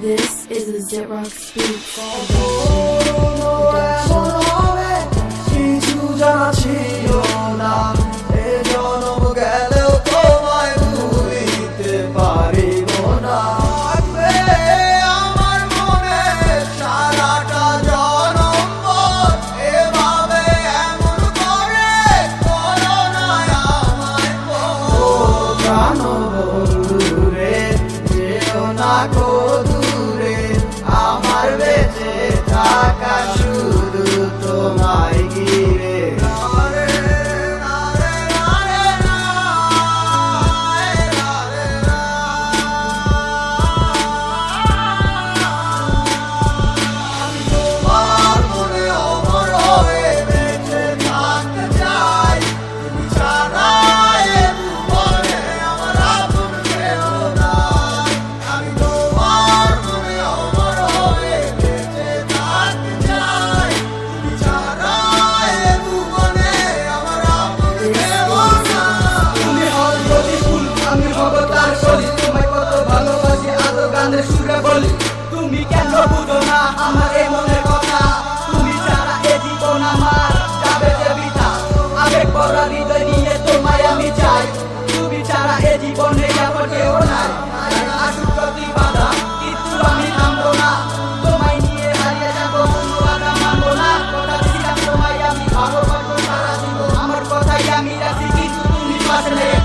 This is a Zitrox speech. এমন হবে কিছু জানা ছিল না এ জনম গেলেও তোমায় ভুলিতে পারিব না আমার মনে সারাটা জনম এভাবে এমন করে করো না আমায় প্রাণ বন্ধুরে যেও না গো পাগল তুমি কেন বুঝো না আমার এই মনের কথা? তুমি ছাড়া এ জীবন আমার যাবে যে বিতা আবেগ পরা হৃদয় নিয়ে তোমায় আমি চাই। তুমি ছাড়া এ জীবনে আমার কেউ নাই। আমি নামবো না। তোমায় নিয়ে যাব, কোনো না। তোমায় আমি ভালোবাসবো, সারা দিব আমার রাখি। কিন্তু তুমি পাশে